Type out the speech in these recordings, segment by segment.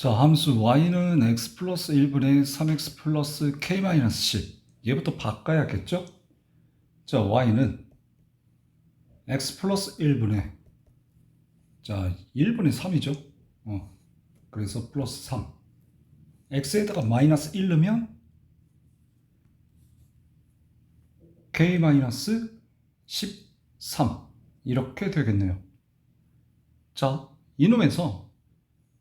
자, 함수 y는 x 플러스 1분의 3x 플러스 k 마이너스 10. 얘부터 바꿔야겠죠? 자, y는 x 플러스 1분의 자, 1분의 3이죠? 어. 그래서 플러스 3. x에다가 마이너스 1 넣으면 k 마이너스 13 이렇게 되겠네요. 자, 이놈에서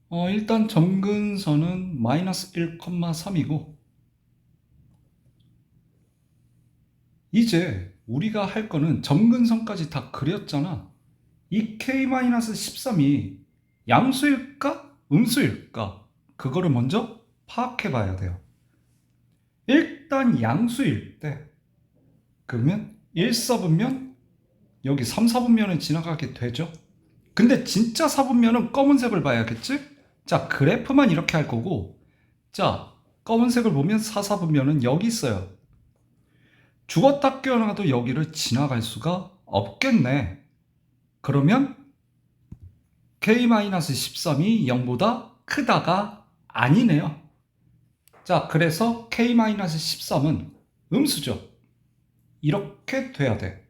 어, 일단 점근선은 마이너스 1,3이고 이제 우리가 할 거는 점근선까지 다 그렸잖아. 이 k-13이 양수일까? 음수일까? 그거를 먼저 파악해 봐야 돼요. 일단 양수일 때 그러면 1, 4분면 여기 3, 4분면은 지나가게 되죠. 근데 진짜 4분면은 검은색을 봐야겠지? 자, 그래프만 이렇게 할 거고 자, 검은색을 보면 4, 4분면은 여기 있어요. 죽었다 깨어나도 여기를 지나갈 수가 없겠네. 그러면 k-13이 0보다 크다가 아니네요. 자, 그래서 k-13은 음수죠. 이렇게 돼야 돼.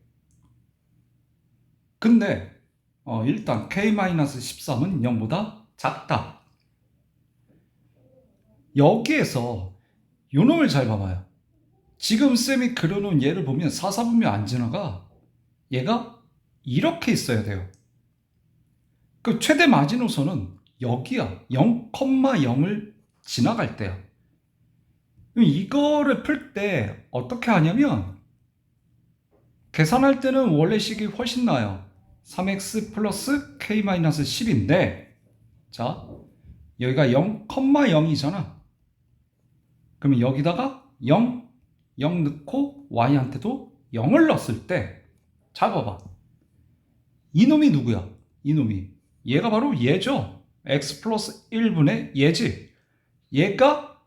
근데 어, 일단 k-13은 0보다 작다. 여기에서 요 놈을 잘 봐봐요. 지금 쌤이 그려놓은 얘를 보면 4, 4분면 안 지나가. 얘가 이렇게 있어야 돼요. 그 최대 마지노선은 여기야. 0,0을 지나갈 때야. 이거를 풀 때 어떻게 하냐면 계산할 때는 원래 식이 훨씬 나아요. 3x 플러스 k-10인데 자 여기가 0,0이잖아. 그러면 여기다가 0, 0 넣고 y한테도 0을 넣었을 때잘 봐봐. 이놈이 누구야? 이놈이. 얘가 바로 얘죠. x 플러스 1분의 얘지. 얘가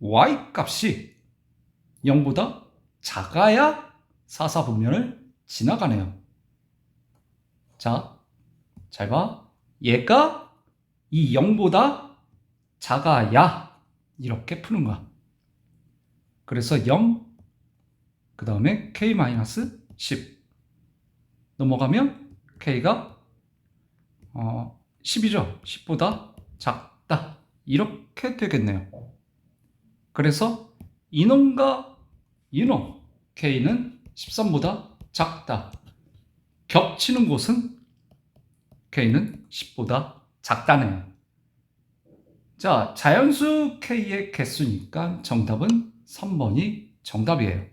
y 값이 0보다 작아야 4, 4분면을 지나가네요. 자, 잘 봐. 얘가 이 0보다 작아야 이렇게 푸는 거야. 그래서 0, 그 다음에 k-10 넘어가면 k가 어, 10이죠. 10보다 작다. 이렇게 되겠네요. 그래서 이놈과 이놈 k는 13보다 작다. 겹치는 곳은 k는 10보다 작다네요. 자, 자연수 k의 개수니까 정답은 3번이 정답이에요.